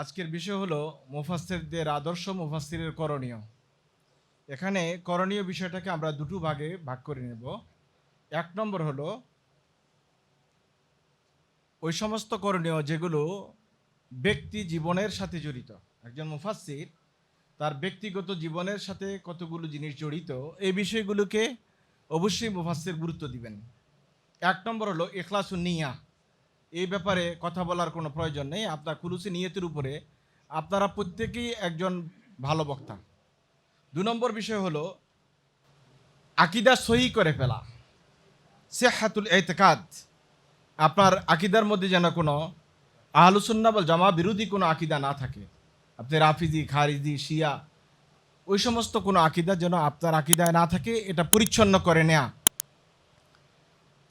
আজকের বিষয় হলো মুফাসসিরদের আদর্শ, মুফাসসিরের করণীয়। এখানে করণীয় বিষয়টাকে আমরা দুটো ভাগে ভাগ করে নেব। এক নম্বর হলো, ওই সমস্ত করণীয় যেগুলো ব্যক্তি জীবনের সাথে জড়িত, একজন মুফাসসির তার ব্যক্তিগত জীবনের সাথে কতগুলো জিনিস জড়িত, এই বিষয়গুলোকে অবশ্যই মুফাসসির গুরুত্ব দিবেন। এক নম্বর হলো এখলাসুন নিয়া। এই ব্যাপারে কথা বলার কোনো প্রয়োজন নেই। আপনার কুলুসি নিয়তের উপরে আপনারা প্রত্যেকেই একজন ভালো বক্তা। দু নম্বর বিষয় হলো, আকিদা সহি করে ফেলা। সেহাতুল এতেকাদ। আপনার আকিদার মধ্যে যেন কোনো আহলুসন্না বল জামা বিরোধী কোনো আকিদা না থাকে। আপনি রাফিজি, খারিজি, শিয়া, ওই সমস্ত কোনো আকিদা যেন আপনার আকিদায় না থাকে, এটা পরিচ্ছন্ন করে নেয়া।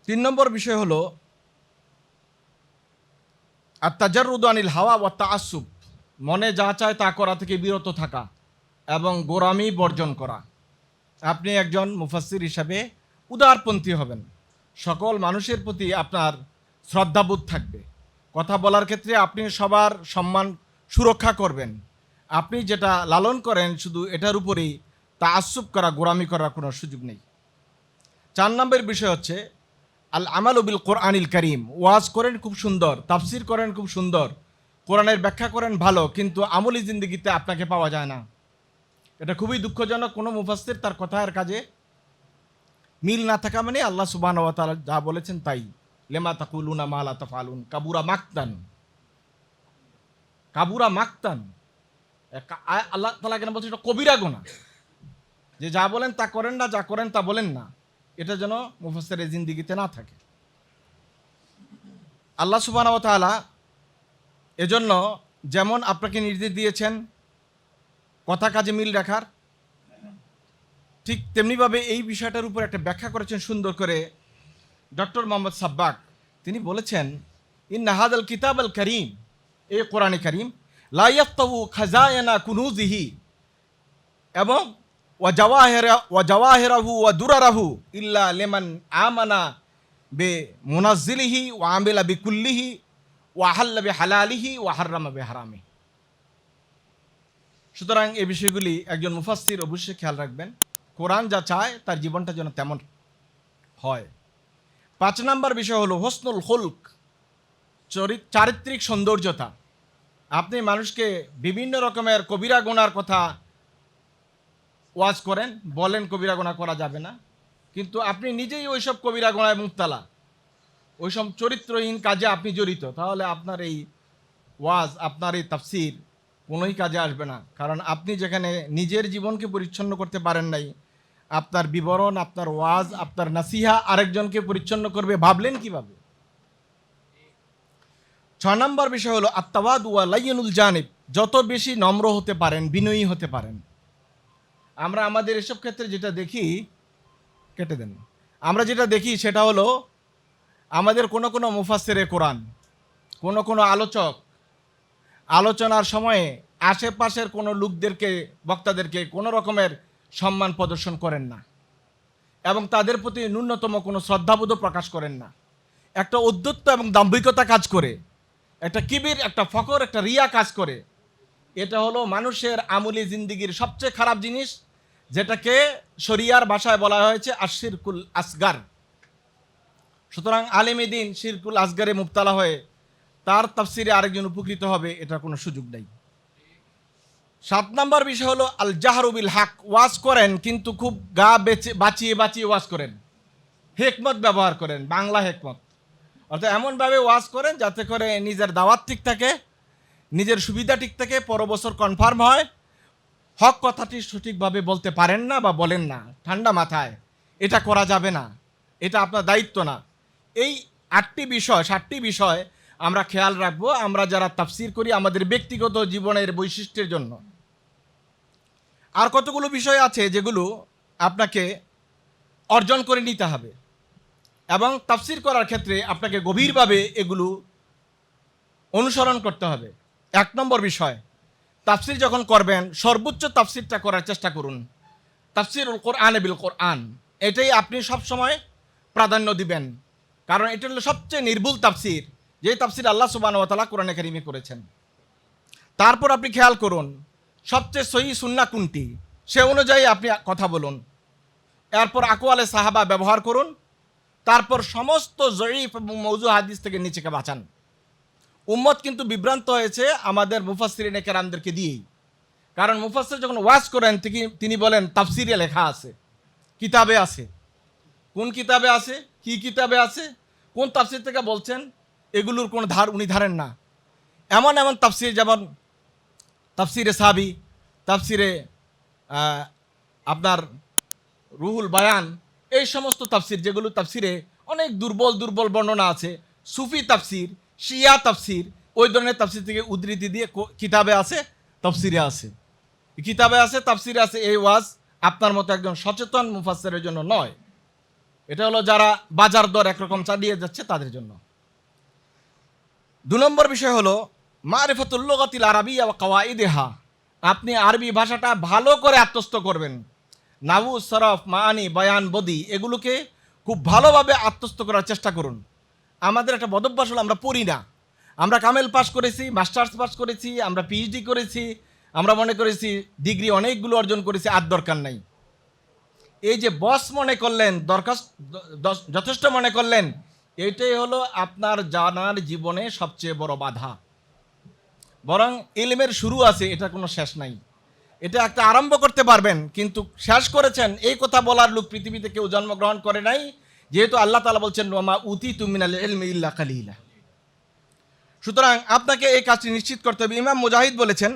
তিন নম্বর বিষয় হলো আর তাজারুদ আনিল হাওয়া ও তাসুব মনে যা চায় তা করা থেকে বিরত থাকা এবং গোরামি বর্জন করা। আপনি একজন মুফাসির হিসাবে উদারপন্থী হবেন। সকল মানুষের প্রতি আপনার শ্রদ্ধাবোধ থাকবে। কথা বলার ক্ষেত্রে আপনি সবার সম্মান সুরক্ষা করবেন। আপনি যেটা লালন করেন, শুধু এটার উপরেই তা আসুব করা গোরামি করার কোনো সুযোগ নেই। চার নম্বরের বিষয় হচ্ছে আল আমাল বিল কোরআনিল করিম। ওয়াজ করেন খুব সুন্দর, তাফসির করেন খুব সুন্দর, কোরআনের ব্যাখ্যা করেন ভালো, কিন্তু আমলি জিন্দগিতে আপনাকে পাওয়া যায় না। এটা খুবই দুঃখজনক, কোনো মুফাসির তার কথার কাজে মিল না থাকা মানে আল্লাহ সুবাহ যা বলেছেন তাই। লেমা তাকুলুনা মালা তাফালুন কাবুরা মাকতান। কাবুরা মাকতান। আল্লাহ তালা কেন বলছে এটা কবিরা গোনা যে যা বলেন তা করেন না, যা করেন তা বলেন না। এটা যেন মুফাসের জিন্দিগিতে না থাকে। আল্লাহ সুবাহ এজন্য যেমন আপনাকে নির্দেশ দিয়েছেন কথা কাজে মিল রাখার, ঠিক তেমনিভাবে এই বিষয়টার উপর একটা ব্যাখ্যা করেছেন সুন্দর করে ডক্টর মোহাম্মদ সাব্বাক। তিনি বলেছেন ইন নাহাদ আল কিতাব আল করিম এ কোরআনে করিম লাইয়াত্তাবু খাজায়ানা কুনুজিহি এবং ওয়া জাওয়াহেরা ওয়া জাওয়াহেরাহু ওয়া দুরারাহু ইল্লা লেমান আমানা বে মুনাজ্জিলিহি ওয়া আমিলা বিকুল্লিহি ওয়া হাল্লা বে হালালিহি ওয়া হাররামা বে হারামি সুতরাং এই বিষয়গুলি একজন মুফাসসির অবশ্যই খেয়াল রাখবেন। কোরআন যা চায়, তার জীবনটা যেন তেমন হয়। পাঁচ নাম্বার বিষয় হলো হোসনুল হুলক চরিত চারিত্রিক সৌন্দর্যতা। আপনি মানুষকে বিভিন্ন রকমের কবিরা গোনার কথা ওয়াজ করেন, বলেন কবিরা গোনা করা যাবে না। কিন্তু আপনি নিজেই ওইসব কবিরা গোনায় মুক্তালা ওইসব চরিত্রহীন কাজে আপনি জড়িত। তাহলে আপনার এই ওয়াজ, আপনার এই তাফসির কোনোই কাজে আসবে না। কারণ আপনি যেখানে নিজের জীবনকে পরিচ্ছন্ন করতে পারেন নাই, আপনার বিবরণ, আপনার ওয়াজ, আপনার নাসিহা আরেকজনকে পরিচ্ছন্ন করবে ভাবলেন কীভাবে? ছয় নম্বর বিষয় হলো আত্মাবাদ ওয়া লাইনুল জানিব। যত বেশি নম্র হতে পারেন, বিনয়ী হতে পারেন। আমরা আমাদের এসব ক্ষেত্রে যেটা দেখি, কেটে দেন। আমরা যেটা দেখি সেটা হলো, আমাদের কোনো কোনো মুফাসেরে কোরআন, কোনো কোনো আলোচক আলোচনার সময়ে আশেপাশের কোনো লোকদেরকে, বক্তাদেরকে কোনো রকমের সম্মান প্রদর্শন করেন না এবং তাদের প্রতি ন্যূনতম কোনো শ্রদ্ধাবোধও প্রকাশ করেন না। একটা উদ্যত্ত এবং দাম্ভিকতা কাজ করে, একটা কিবির, একটা ফকর একটা রিয়া কাজ করে এটা হলো মানুষের আমলি জিন্দিগির সবচেয়ে খারাপ জিনিস, যেটাকে শরিয়ার ভাষায় বলা হয়েছে আশিরকুল আসগার। সুতরাং আলেমী দিন শিরকুল আসগারে মুক্তালা হয়ে তার তাফসিরে আরেকজন উপকৃত হবে এটা কোনো সুযোগ নেই। সাত নম্বর বিষয় হলো আল জাহারুবিল হাক ওয়াজ করেন কিন্তু খুব গা বেচে, বাঁচিয়ে বাঁচিয়ে ওয়াজ করেন। হেকমত ব্যবহার করেন, বাংলা হেকমত। অর্থাৎ এমনভাবে ওয়াজ করেন যাতে করে নিজের দাওয়াত ঠিক থাকে নিজের সুবিধা ঠিক থেকে পর বছর কনফার্ম হয়। হক কথাটি সঠিকভাবে বলতে পারেন না বা বলেন না। ঠান্ডা মাথায়। এটা করা যাবে না। এটা আপনার দায়িত্ব না। এই আটটি বিষয়, সাতটি বিষয় আমরা খেয়াল রাখব। আমরা যারা তাফসির করি, আমাদের ব্যক্তিগত জীবনের বৈশিষ্ট্যের জন্য। আর কতগুলো বিষয় আছে যেগুলো আপনাকে অর্জন করে নিতে হবে। এবং তাফসির করার ক্ষেত্রে আপনাকে গভীরভাবে এগুলো অনুসরণ করতে হবে। এক নম্বর বিষয়, তাফসির যখন করবেন, সর্বোচ্চ তাফসিরটা করার চেষ্টা করুন। তাফসির কোরআন বিল কোরআন, এটাই আপনি সব সময় প্রাধান্য দিবেন। কারণ এটা হলো সবচেয়ে নির্ভুল তাফসির যে তাফসির আল্লাহ সুবাহ তালা কোরআনে কারিমে করেছেন। তারপর আপনি খেয়াল করুন, সবচেয়ে সহি সুন্না কোনটি, সে অনুযায়ী আপনি কথা বলুন। এরপর আকোয়ালে সাহাবা ব্যবহার করুন, তারপর সমস্ত জয়ীফ এবং মৌজু হাদিস থেকে নিচেকে বাঁচান। উম্মত কিন্তু বিভ্রান্ত হয়েছে আমাদের মুফাসিরিনে কেরামদেরকে দিয়েই। কারণ মুফাসির যখন ওয়াজ করেন, তিনি বলেন, তাফসিরে লেখা আছে। কিতাবে আছে। কোন কিতাবে আছে? কি কিতাবে আছে? কোন তাফসির থেকে বলছেন? এগুলোর কোনো ধার উনি ধারেন না। এমন এমন তাফসির, যেমন তাফসিরে সাবি, তাফসিরে আপনার রুহুল বায়ান, এই সমস্ত তাফসির, যেগুলো তাফসিরে অনেক দুর্বল দুর্বল বর্ণনা আছে। সুফি তাফসির শিয়া তাফসির, ওই ধরনের তাফসির থেকে উদ্ধৃতি দিয়ে কিতাবে আছে, তাফসিরে আছে। কিতাবে আছে, তাফসিরে আছে, এই ওয়াজ আপনার মতো একজন সচেতন মুফাসসিরের জন্য নয়। এটা হলো যারা বাজার দর একরকম চালিয়ে যাচ্ছে তাদের জন্য। দু নম্বর বিষয় হলো মারিফতুল্লগতিল আরবি কাওয়াইদেহা আপনি আরবি ভাষাটা ভালো করে আত্মস্থ করবেন। নাবু সরফ মানি বয়ান, বদি, এগুলোকে খুব ভালোভাবে আত্মস্থ করার চেষ্টা করুন। আমাদের একটা বদভ্যাস হলো আমরা পড়ি না। আমরা কামেল পাস করেছি, মাস্টার্স পাস করেছি, আমরা পিএইচডি করেছি, আমরা মনে করেছি ডিগ্রি অনেকগুলো অর্জন করেছি, আর দরকার নাই। এই যে বস মনে করলেন, দরখাস্ত যথেষ্ট মনে করলেন এইটাই হলো আপনার জানার জীবনে সবচেয়ে বড় বাধা। বরং ইলমের শুরু আছে এটা কোনো শেষ নাই। এটা একটা আরম্ভ করতে পারবেন, কিন্তু শেষ করেছেন, এই কথা বলার লোক পৃথিবীতে কেউ জন্মগ্রহণ করে নাই যেহেতু আল্লাহ তালা বলছেন নোমা উতি তুমিনাল ইল্লা কালিলা। সুতরাং আপনাকে এই কাজটি নিশ্চিত করতে হবে। ইমাম মুজাহিদ বলেছেন,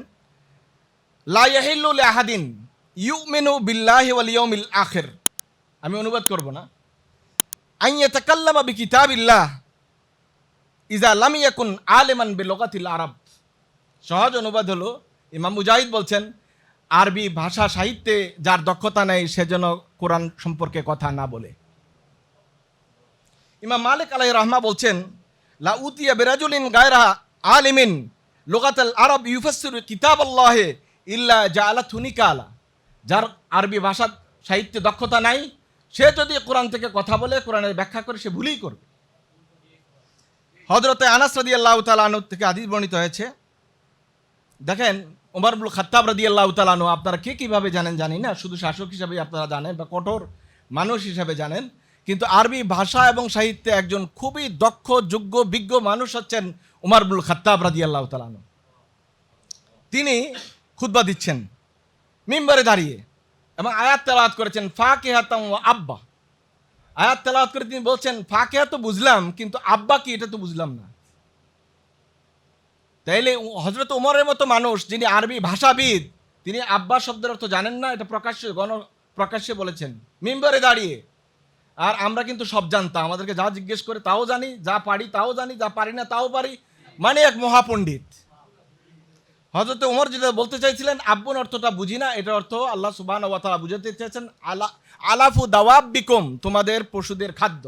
লা ইয়াহিল্লু লি আহাদিন ইউমিনু বিল্লাহি ওয়াল ইয়াউমিল আখির। আমি অনুবাদ করব না। আন ইয়াতাকাল্লামা বিকিতাবিল্লাহ ইজা লাম ইয়াকুন আলিমান বিলগাতিল আরব। সহজ অনুবাদ হলো, ইমাম মুজাহিদ বলছেন, আরবি ভাষা সাহিত্যে যার দক্ষতা নেই, সে যেন কোরআন সম্পর্কে কথা না বলে। ইমাম মালিক আলাই রহমা বলছেন, লা উতিয়া বেরাজুলিন গায়রা আলিমিন লোকাতাল আরব ইউফাসির কিতাব আল্লাহে ইল্লা জাআলা থুনিকা আলা যার আরবি ভাষা সাহিত্যে দক্ষতা নাই, সে যদি কোরআন থেকে কথা বলে, কোরআনের ব্যাখ্যা করে, সে ভুলই করবে। হজরতে আনাস রাদি আল্লাহ তালু থেকে আদিস বর্ণিত হয়েছে, দেখেন ওমরবুল খাত্তাব রাদি আল্লাহ তালানু আপনারা কে কীভাবে জানেন জানি না, শুধু শাসক হিসাবে আপনারা জানেন বা কঠোর মানুষ হিসাবে জানেন। কিন্তু আরবি ভাষা এবং সাহিত্যে একজন খুবই দক্ষ, যোগ্য, বিজ্ঞ মানুষ হচ্ছেন উমারবুল খাত্তাব রাদি আল্লাহ তালানু তিনি খুতবা দিচ্ছেন মিম্বারে দাঁড়িয়ে এবং আয়াত তেলাওয়াত করেছেন ফাঁকে হাতাম আব্বা। আয়াত তেলাওয়াত করে তিনি বলছেন ফাকে তো বুঝলাম, কিন্তু আব্বা কি এটা তো বুঝলাম না। তাইলে হজরত উমরের মতো মানুষ যিনি আরবি ভাষাবিদ, তিনি আব্বা শব্দের অর্থ জানেন না, এটা প্রকাশ্যে গণ, প্রকাশ্যে বলেছেন। মিম্বারে দাঁড়িয়ে আর আমরা কিন্তু সব জানতাম। আমাদেরকে যা জিজ্ঞেস করে তাও জানি, যা পারি তাও জানি, যা পারি না তাও পারি। মানে এক মহাপণ্ডিত। হজরত উমর যেটা বলতে চাইছিলেন, আব্বুন অর্থটা বুঝি না, এটার অর্থ আল্লাহ সুবাহ ওয়াতালা বুঝাতে চেয়েছেন, আলা আলাফু দাওয়াব বিকম তোমাদের পশুদের খাদ্য।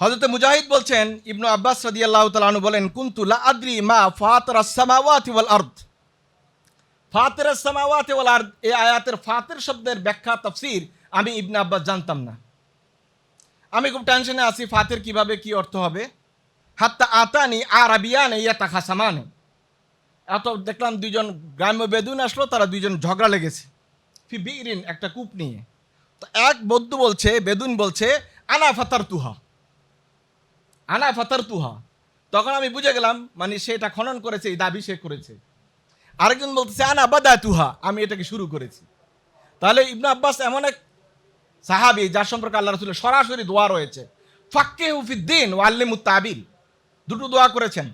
হজরত মুজাহিদ বলছেন, ইবনু আব্বাস আল্লাহ তালু বলেন, কুন্তু লা আদ্রি মা ফাতর সামাওয়াতি ওয়াল আরদ। ফাতের সামাওয়াতি ওয়াল আরদ, এই আয়াতের ফাতের শব্দের ব্যাখ্যা, তফসির আমি ইবনা আব্বাস জানতাম না। আমি খুব টেনশনে আছি, ফাতের কীভাবে কি অর্থ হবে? হাত্তা আতানি আরাবিয়ান ইয়াতা খাসামানে এত দেখলাম দুইজন গ্রাম্য বেদুন আসলো, তারা দুইজন ঝগড়া লেগেছে। ফি বিরিন, একটা কূপ নিয়ে। তো এক বৌদ্ধ বলছে বেদুন বলছে, আনা ফাতার তুহা আনা ফাতার তুহা তখন আমি বুঝে গেলাম মানে সেটা খনন করেছে, এই দাবি সে করেছে। আরেকজন বলতেছে, আনা বাদা তুহা আমি এটাকে শুরু করেছি। তাহলে ইবনু আব্বাস এমন এক সাহাবি, যার সম্পর্কে আল্লাহ রসুলের সরাসরি দোয়া রয়েছে। ফাক্কে হুফিদ্দিন ওয়াল্লিমুত তাবিল। দুটো দোয়া করেছেন।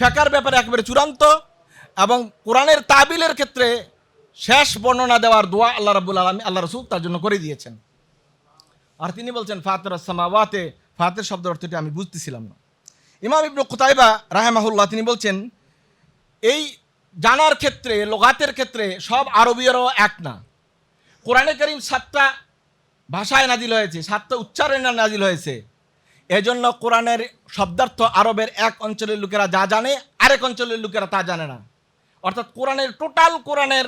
ফেকার ব্যাপারে একেবারে চূড়ান্ত এবং কোরআনের তাবিলের ক্ষেত্রে শেষ বর্ণনা দেওয়ার দোয়া আল্লাহ রাবুল আলমী আল্লাহ রসুল তার জন্য করে দিয়েছেন। আর তিনি বলছেন, ফাতের সামাওয়াতে ফাতের শব্দ অর্থটি আমি বুঝতেছিলাম না। ইমাম ইবনু কুতাইবা রাহেমাহুল্লাহ তিনি বলছেন, এই জানার ক্ষেত্রে, লোগাতের ক্ষেত্রে সব আরবীয়রাও এক না। কোরআনে করিম সাতটা ভাষায় নাজিল হয়েছে, সাতটা উচ্চারণে নাজিল হয়েছে। এজন্য কোরআনের শব্দার্থ আরবের এক অঞ্চলের লোকেরা যা জানে, আরেক অঞ্চলের লোকেরা তা জানে না। অর্থাৎ কোরআনের টোটাল কোরআনের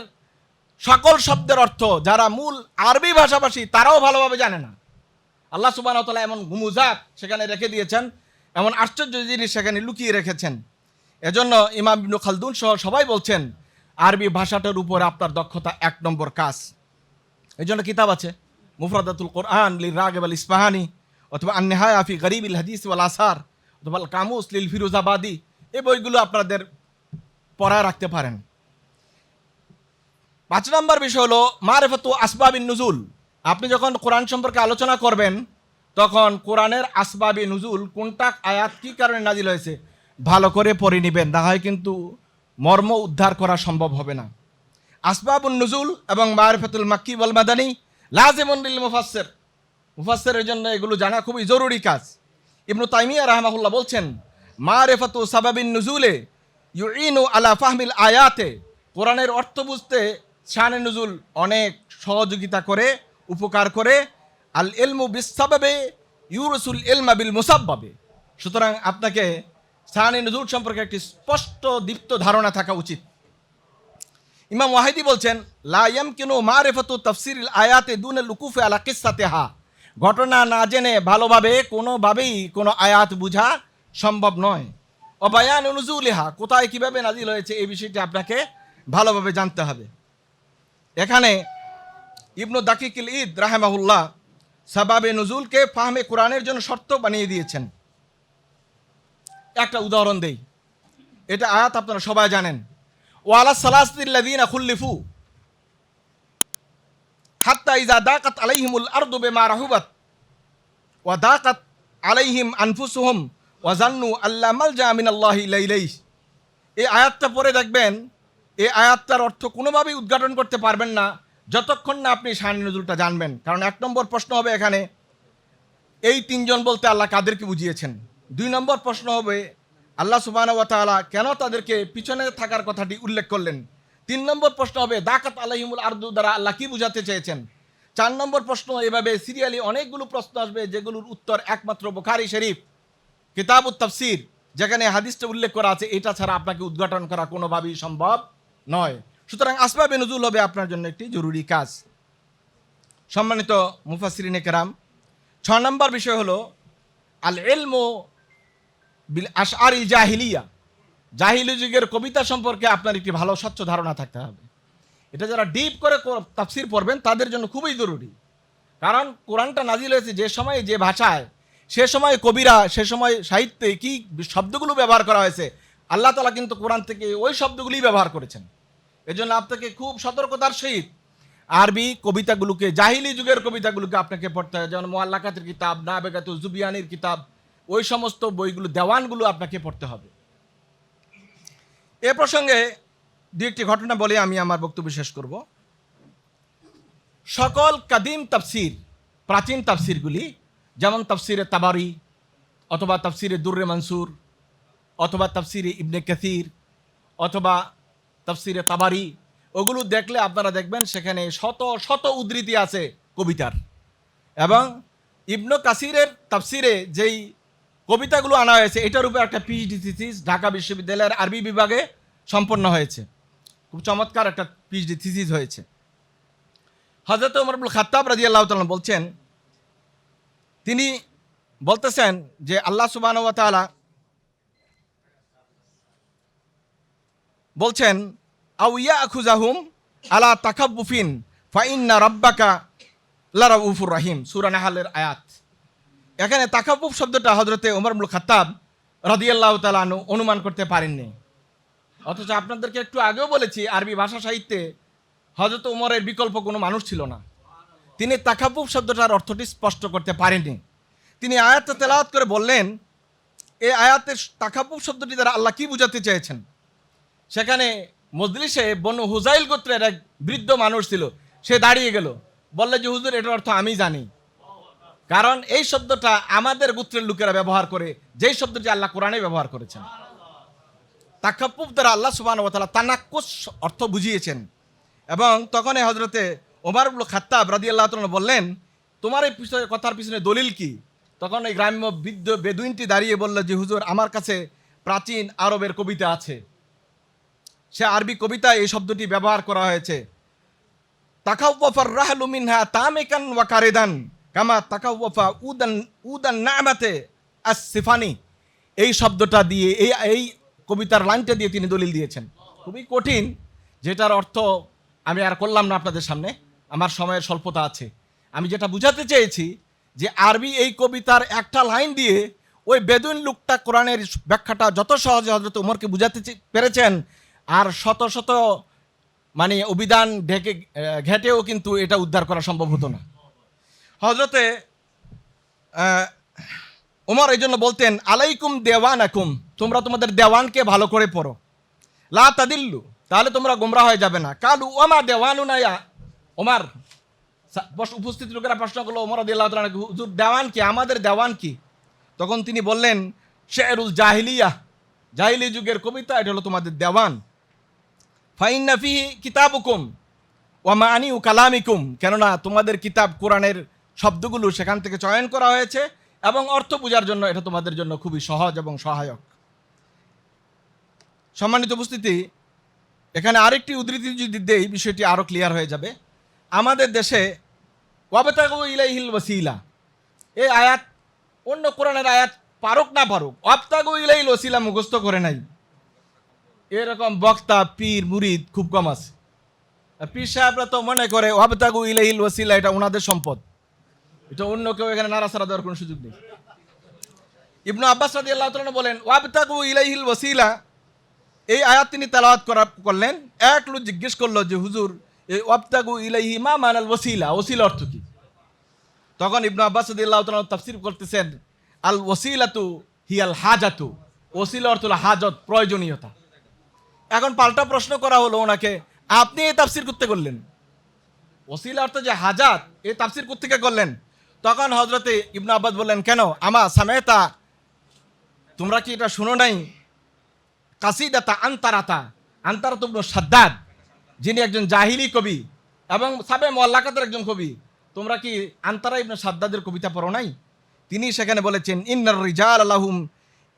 সকল শব্দের অর্থ যারা মূল আরবি ভাষাভাষী, তারাও ভালোভাবে জানে না। আল্লাহ সুবাহতলা এমন গুমুজাত সেখানে রেখে দিয়েছেন, এমন আশ্চর্য জিনিস সেখানে লুকিয়ে রেখেছেন। এজন্য ইমাম ইবনু খালদুন সহ সবাই বলছেন, আরবি ভাষাটার উপরে আপনার দক্ষতা এক নম্বর কাজ। এই জন্য কিতাব আছে, মুফরাদাতুল কোরআন লিল রাগেব আল ইস্পাহানি অথবা আন্নেহায় আফি গরিব ইল হাদিস ওয়াল আসার, অথবা কামুস লিল ফিরোজাবাদি, এই বইগুলো আপনাদের পড়ায় রাখতে পারেন। পাঁচ নম্বর বিষয় হলো মারেফাতু আসবাবিন নুজুল। আপনি যখন কোরআন সম্পর্কে আলোচনা করবেন, তখন কোরআনের আসবাবি নুজুল কোনটা আয়াত কি কারণে নাজিল হয়েছে ভালো করে পড়ে নেবেন, না হয় কিন্তু মর্ম উদ্ধার করা সম্ভব হবে না। আসবাবুন নুজুল এবং মারফাতুল মাক্কি ওয়াল মাদানি লাজেমুন লিল মুফাসসির। মুফাসসিরের জন্য এগুলো জানা খুবই জরুরি কাজ। ইবনু তাইমিয়া রাহমাহুল্লাহ বলছেন, মারেফাতু সাবাবিন নুজুলে ইউইনু আলা ফাহমিল আয়াতে। কোরআনের অর্থ বুঝতে শানে নুজুল অনেক সহযোগিতা করে, উপকার করে। আল এলমু বিসাবাবে ইউরসুল এলমা বিল মুসাব্বাবে। সুতরাং আপনাকে শানে নুজুল সম্পর্কে একটি স্পষ্ট দীপ্ত ধারণা থাকা উচিত। ইমাম ওয়াহিদি বলছেন লায়াম কিনু মারেফতু তফসির আয়াতে দুনে লুকুফে আলা কিসাতে হা ঘটনা না জেনে ভালোভাবে কোনোভাবেই কোনো আয়াত বুঝা সম্ভব নয়। অবায়ান অনুজুলিহা কোথায় কীভাবে নাজিল হয়েছে এই বিষয়টি আপনাকে ভালোভাবে জানতে হবে। এখানে ইবনু দাকিকিল ঈদ রাহেমাহুল্লাহ সাবাবে নজুলকে ফাহমে কোরআনের জন্য শর্ত বানিয়ে দিয়েছেন। একটা উদাহরণ দেই। এটা আয়াত আপনারা সবাই জানেন। ওয়ালা সালাসিল্লাযীনা খুল্লিফু। হাত্তা ইজা দাকাত আলাইহিমুল আরদু বিমা রাহুবাত। ওয়া দাকাত আলাইহিম আনফুসুহুম ওয়া জান্নু আল্লা মালজা মিনাল্লাহি ইলাইহি এই আয়াতটা পরে দেখবেন, এই আয়াতটার অর্থ কোনোভাবেই উদ্ঘাটন করতে পারবেন না, যতক্ষণ না আপনি শাহানি নজরুলটা জানবেন। কারণ এক নম্বর প্রশ্ন হবে এখানে, এই তিনজন বলতে আল্লাহ কাদেরকে বুঝিয়েছেন? দুই নম্বর প্রশ্ন হবে, আল্লাহ সুবাহ তাআলা কেন তাদেরকে পিছনে থাকার কথাটি উল্লেখ করলেন? তিন নম্বর প্রশ্ন হবে, দাকাত আলাহিমুল আর্দু দ্বারা আল্লাহ কি বুঝাতে চেয়েছেন? চার নম্বর প্রশ্ন, এভাবে সিরিয়ালি অনেকগুলো প্রশ্ন আসবে, যেগুলোর উত্তর একমাত্র বোখারি শরীফ কিতাবুত তাফসির, যেখানে হাদিসটা উল্লেখ করা আছে, এটা ছাড়া আপনাকে উদ্ঘাটন করা কোনোভাবেই সম্ভব নয়। সুতরাং আসবাবে নজুল হবে আপনার জন্য একটি জরুরি কাজ। সম্মানিত মুফাসিরিনে কেরাম, ছ নম্বর বিষয় হলো আল এলমো বিল আশআরি জাহিলিয়া। জাহিলি যুগের কবিতা সম্পর্কে আপনার একটি ভালো স্বচ্ছ ধারণা থাকতে হবে। এটা যারা ডিপ করে তাফসির পড়বেন, তাদের জন্য খুবই জরুরি। কারণ কোরআনটা নাজিল হয়েছে যে সময় যে ভাষায়, সে সময় কবিরা, সে সময় সাহিত্যে কি শব্দগুলো ব্যবহার করা হয়েছে, আল্লাহ তালা কিন্তু কোরআন থেকে ওই শব্দগুলি ব্যবহার করেছেন। এজন্য আপনাকে খুব সতর্কতার সহিত আরবি কবিতাগুলোকে, জাহিলি যুগের কবিতাগুলোকে আপনাকে পড়তে হয় যেমন মোয়াল্লাকাতের কিতাব না বেগাত জুবিয়ানির কিতাব ওই সমস্ত বইগুলো, দেওয়ানগুলো আপনাকে পড়তে হবে। এ প্রসঙ্গে দু একটি ঘটনা বলে আমি আমার বক্তব্য শেষ করব। সকল কাদিম তাফসির, প্রাচীন তাফসিরগুলি, যেমন তাফসিরে তাবারি, অথবা তাফসিরে দুর্রে মনসুর, অথবা তাফসিরে ইবনে কাসির, অথবা তাফসিরে তাবারি, ওগুলো দেখলে আপনারা দেখবেন সেখানে শত শত উদ্ধৃতি আছে কবিতার। এবং ইবনু কাসিরের তাফসিরে যেই কবিতাগুলো আনা হয়েছে। এটার উপর একটা পিএইচডি থিসিস ঢাকা বিশ্ববিদ্যালয়ের আরবি বিভাগে সম্পন্ন হয়েছে। খুব চমৎকার একটা পিএইচডি থিসিস হয়েছে। হজরত উমরবুল খাত্তাব রাজি আল্লাহ তাআলা বলছেন, তিনি বলতেছেন যে আল্লাহ সুবাহ তাআলা বলছেন আউয়া আখুজাহুম আলা তাকাব্বুফিন ফাইন্না রাব্বাকা লারাউফুর রাহিম। সূরা নাহালের আয়াত। এখানে তাকাব্বুফ শব্দটা হজরতে ওমরুল খাত্তাব খাতাব তাআলা আনহু অনুমান করতে পারেননি। অথচ আপনাদেরকে একটু আগেও বলেছি, আরবি ভাষা সাহিত্যে হজরত উমরের বিকল্প কোনো মানুষ ছিল না। তিনি তাকাব্বুফ শব্দটার অর্থটি স্পষ্ট করতে পারেননি। তিনি আয়াতটা তেলাওয়াত করে বললেন এই আয়াতের তাকাব্বুফ শব্দটি দ্বারা আল্লাহ কি বুঝাতে চেয়েছেন? সেখানে মজলিসে বনু হুজাইল গোত্রের এক বৃদ্ধ মানুষ ছিল, সে দাঁড়িয়ে গেল। বললে যে, হুজুর, এটার অর্থ আমি জানি। কারণ এই শব্দটা আমাদের গোত্রের লোকেরা ব্যবহার করে, যেই শব্দটি আল্লাহ কোরআনে ব্যবহার করেছেন। তাকাপ্পুব দ্বারা আল্লাহ সুবান ওতালা তানাক্কুস অর্থ বুঝিয়েছেন। এবং তখন হজরতে ওমারুল খাত্তাব রাদি আল্লাহ বললেন, তোমার এই পিছনে, কথার পিছনে দলিল কি? তখন এই গ্রাম্য বৃদ্ধ বেদুইনটি দাঁড়িয়ে বলল যে, হুজুর, আমার কাছে প্রাচীন আরবের কবিতা আছে। সে আরবি কবিতায় এই শব্দটি ব্যবহার করা হয়েছে। তাকাউফার রাহলু মিনহা তামেকান ওয়া কারেদান। কামা তাকাউফা উদান উদান নামাতে আস সিফানি এই শব্দটা দিয়ে, এই এই কবিতার লাইনটা দিয়ে তিনি দলিল দিয়েছেন। খুবই কঠিন, যেটার অর্থ আমি আর করলাম না আপনাদের সামনে, আমার সময়ের স্বল্পতা আছে। আমি যেটা বুঝাতে চেয়েছি যে আরবি এই কবিতার একটা লাইন দিয়ে ওই বেদুইন লুকটা কোরআনের ব্যাখ্যাটা যত সহজে হজরত উমরকে বুঝাতে পেরেছেন, আর শত শত মানে অভিধান ঢেকে ঘেটেও কিন্তু এটা উদ্ধার করা সম্ভব হতো না। হজরতে উমর এই জন্য বলতেন, আলাইকুম দেওয়ান আকুম তোমরা তোমাদের দেওয়ানকে ভালো করে পড়ো। লা তাদিল্লু, তাহলে তোমরা গোমরা হয়ে যাবে না। কালু, ওমা দেওয়ানু নাইয়া ওমার উপস্থিত লোকেরা প্রশ্ন করল ওমর হুজুর, দেওয়ান কি? আমাদের দেওয়ান কি? তখন তিনি বললেন, শেরুল জাহিলিয়া, জাহিলি যুগের কবিতা, এটা হলো তোমাদের দেওয়ান। ফাইন্নাফি কিতাবুকুম ওয়ামা আনি উ কালামিকুম, কেননা তোমাদের কিতাব কোরআনের শব্দগুলো সেখান থেকে চয়ন করা হয়েছে এবং অর্থ বোঝার জন্য এটা তোমাদের জন্য খুবই সহজ এবং সহায়ক। সম্মানিত উপস্থিতি, এখানে আরেকটি উদ্ধৃতি যদি দেই, বিষয়টি আরও ক্লিয়ার হয়ে যাবে। আমাদের দেশে ওয়াবতাগু ইলাইহিল ওসিলা এই আয়াত অন্য কোরআনের আয়াত পারুক না পারুক, ওয়াবতাগু ইলাইহিল ওসিলা মুখস্থ করে নাই। এরকম বক্তা, পীর, মুরিদ খুব কম আছে। পীর সাহেবরা তো মনে করে ওয়াবতাগু ইলাইহিল ওসিলা এটা ওনাদের সম্পদ। এটা অন্য কেউ এখানে নাড়াচাড়া দেওয়ার কোনো সুযোগ নেই। ইবনু আব্বাস রাদি আল্লাহ বলেন, ওয়াবতাগু ইলাইহিল ওসিলা এই আয়াত তিনি তেলাওয়াত করা করলেন। এক লোক জিজ্ঞেস করল যে, হুজুর, এই ওয়াবতাগু ইলাইহি মা মানাল ওসিলা ওসিলা অর্থ কি? তখন ইবনু আব্বাস রাদি আল্লাহ তাফসির করতেছেন, আল ওসিলাতু হিয়াল হাজাতু। ওসিলা অর্থ হাজত, প্রয়োজনীয়তা। এখন পাল্টা প্রশ্ন করা হলো ওনাকে, আপনি এই তাফসির করতে করলেন? ওসিলা অর্থ যে হাজাত, এই তাফসির থেকে করলেন? তখন হজরতে ইবনু আব্বাস বললেন, কেন? আমা সামেতা তোমরা কি এটা শুনো নাই? কাসিদাতা আন্তারাতা। আন্তারাত ইবনু সাদ্দাদ, যিনি একজন জাহিলি কবি এবং সাবে মোয়াল্লাকাতের একজন কবি। তোমরা কি আন্তারা ইবনু সাদ্দাদের কবিতা পড়ো নাই? তিনি সেখানে বলেছেন, ইন্নার রিজাল আলাহুম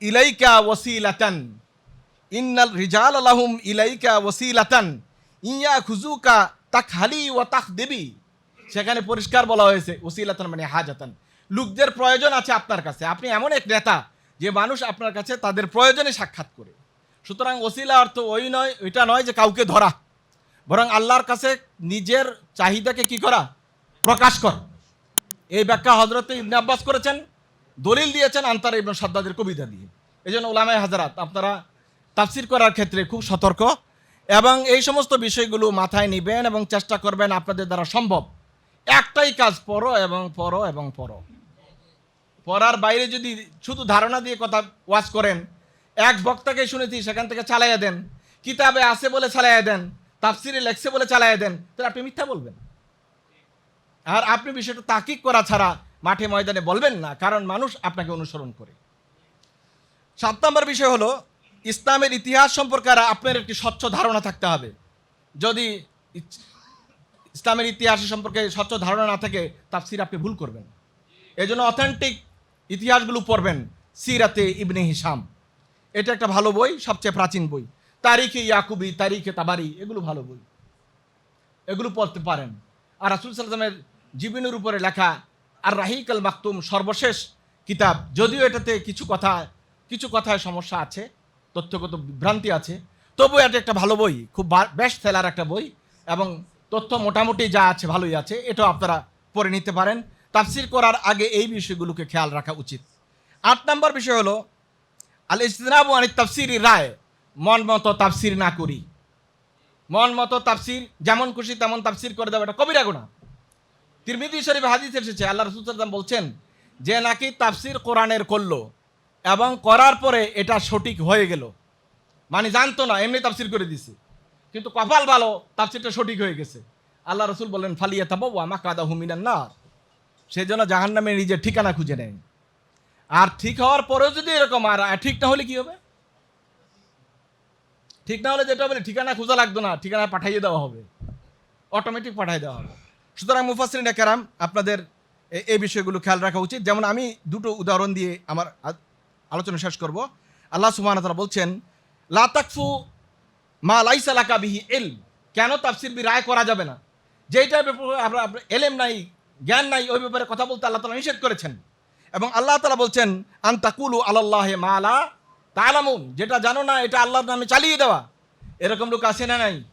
ইলাইকা ওসিলাতান ইন্নাল রিজাল আলাহুম ইলাইকা ওসিলাতান ইয়া খুজুকা তাক হালি ও তাক দেবি সেখানে পরিষ্কার বলা হয়েছে, ওসিলাতান মানে হাজাতান। লোকদের প্রয়োজন আছে আপনার কাছে। আপনি এমন এক নেতা যে মানুষ আপনার কাছে তাদের প্রয়োজনে সাক্ষাৎ করে। সুতরাং ওসিলা অর্থ ওই নয়, ওইটা নয় যে কাউকে ধরা। বরং আল্লাহর কাছে নিজের চাহিদাকে কি করা? প্রকাশ কর। এই ব্যাখ্যা হজরত ইবনে আব্বাস করেছেন, দলিল দিয়েছেন আন্তার ইবনে সাদ্দাদের কবিতা দিয়ে। এই জন্য ওলামায় হাজারাত, আপনারা তাফসির করার ক্ষেত্রে খুব সতর্ক এবং এই সমস্ত বিষয়গুলো মাথায় নেবেন এবং চেষ্টা করবেন আপনাদের দ্বারা সম্ভব। একটাই কাজ পড়ো এবং পড়ো এবং পড়ো। পড়ার বাইরে যদি শুধু ধারণা দিয়ে কথা ওয়াজ করেন, এক বক্তাকে শুনেছি সেখান থেকে চালাইয়া দেন, কিতাবে আছে বলে চালাইয়া দেন, তাফসিরে লেখছে বলে চালাইয়া দেন, তাহলে আপনি মিথ্যা বলবেন। আর আপনি বিষয়টা তাকিক করা ছাড়া মাঠে ময়দানে বলবেন না, কারণ মানুষ আপনাকে অনুসরণ করে। সাত নম্বর বিষয় হলো, ইসলামের ইতিহাস সম্পর্কে আপনার একটি স্বচ্ছ ধারণা থাকতে হবে। যদি ইসলামের ইতিহাস সম্পর্কে স্বচ্ছ ধারণা না থাকে তাফসির আপনি ভুল করবেন। এই জন্য অথেন্টিক ইতিহাসগুলো পড়বেন সিরাতে ইবনে হিসাম এটা একটা ভালো বই, সবচেয়ে প্রাচীন বই। তারিখে ইয়াকুবি, তারিখে তাবারি, এগুলো ভালো বই। এগুলো পড়তে পারেন। আর রাসুল সাল্লামের জীবনের উপরে লেখা আর রাহিক আল মাকতুম সর্বশেষ কিতাব, যদিও এটাতে কিছু কথা, কিছু কথায় সমস্যা আছে, তথ্যগত বিভ্রান্তি আছে তবু এটা একটা ভালো বই, খুব বেস্ট সেলার একটা বই এবং তথ্য মোটামুটি যা আছে, ভালোই আছে। এটাও আপনারা পড়ে নিতে পারেন। তাফসির করার আগে এই বিষয়গুলোকে খেয়াল রাখা উচিত। আট নম্বর বিষয় হলো আল ইসলাম আনি তাফসিরি রায়, মন মতো তাফসির না করি। মন মতো তাফসির, যেমন খুশি তেমন তাফসির করে দেওয়া এটা কবিরা গুণা তিরমিদি শরীফ হাদিস এসেছে, আল্লাহ রসুল সাল্লাম বলছেন, যে নাকি তাফসির কোরআনের করল এবং করার পরে এটা সঠিক হয়ে গেল। মানে জানতো না, এমনি তাফসির করে দিছে। কিন্তু কপাল ভালো, তার তাফসিরটা সঠিক হয়ে গেছে। আল্লাহ রসুল বললেন ফালিয়া তাবাবু আমা কাদা হুমিনান না সেই জন্য জাহান নামে নিজের ঠিকানা খুঁজে নেয়। আর ঠিক হওয়ার পরেও যদি এরকম, আর ঠিক না হলে কি হবে? ঠিক না হলে যেটা বলে ঠিকানা খোঁজা লাগতো না, ঠিকানা পাঠিয়ে দেওয়া হবে। অটোমেটিক পাঠিয়ে দেওয়া হবে। সুতরাং মুফাসরিন কারাম, আপনাদের এই বিষয়গুলো খেয়াল রাখা উচিত। যেমন আমি দুটো উদাহরণ দিয়ে আমার আলোচনা শেষ করব। আল্লাহ তাআলা বলছেন, লা তাকফু মা লাইসা লাকা বিহি এল কেন তাফসির বি রায় করা যাবে না? যেইটার ব্যাপারে আপনার এলেম নাই, জ্ঞান নাই, ওই ব্যাপারে কথা বলতে আল্লাহ তালা নিষেধ করেছেন। এবং আল্লাহ তালা বলছেন আন্তাকুলু আল্লাহ মালা তালামুন। যেটা জানো না, এটা আল্লাহর নামে চালিয়ে দেওয়া। এরকম লোক আছে না নাই?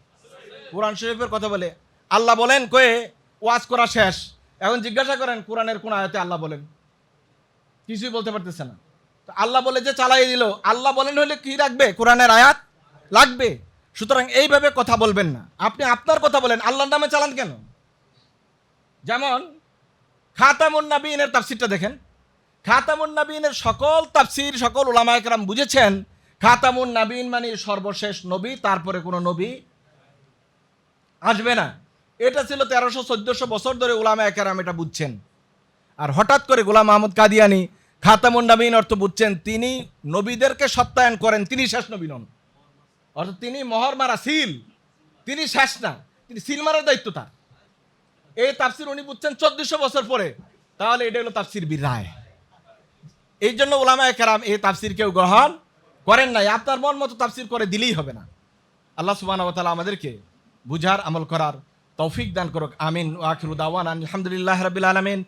কোরআন শরীফের কথা বলে। আল্লাহ বলেন কয়ে ওয়াজ করা শেষ। এখন জিজ্ঞাসা করেন, কোরআনের কোন আয়াতে আল্লাহ বলেন? কিছুই বলতে পারতেছে না। তো আল্লাহ বলে যে চালাই দিল, আল্লাহ বলেন হলে কি রাখবে? কোরআনের আয়াত লাগবে? সুতরাং এইভাবে কথা বলবেন না। আপনি আপনার কথা বলেন, আল্লাহর নামে চালান কেন? যেমন, খাতামুন নাবিনের তাফসিরটা দেখেন। খাতামুন নাবিনের সকল তাফসির, সকল ওলামা একরাম বুঝেছেন, খাতামুন নাবিন মানে সর্বশেষ নবী, তারপরে কোনো নবী আসবে না। এটা ছিল তেরোশো চোদ্দশো বছর ধরে ওলামা একরাম এটা বুঝছেন। আর হঠাৎ করে গোলাম মাহমুদ কাদিয়ানি খাতামুন নাবিন অর্থ বুঝছেন, তিনি নবীদেরকে সত্যায়ন করেন, তিনি শেষ নবী নন। অর্থাৎ তিনি মহর মারা সিল। তিনি শেষ না, তিনি সিল মারার দায়িত্ব তার। এই তাফসির উনি বুঝছেন চোদ্দশো বছর পরে। তাহলে এটা হলো তাফসির বীর রায়। এই জন্য ওলামায় কেরাম এই তাফসির কেউ গ্রহণ করেন নাই। আপনার মন মতো তাফসির করে দিলেই হবে না। আল্লাহ সুবাহ আমাদেরকে বুঝার, আমল করার তৌফিক দান করুক। আমিন। আখিরুদ্দাওয়ান আলহামদুলিল্লাহ রবিল আলমিন।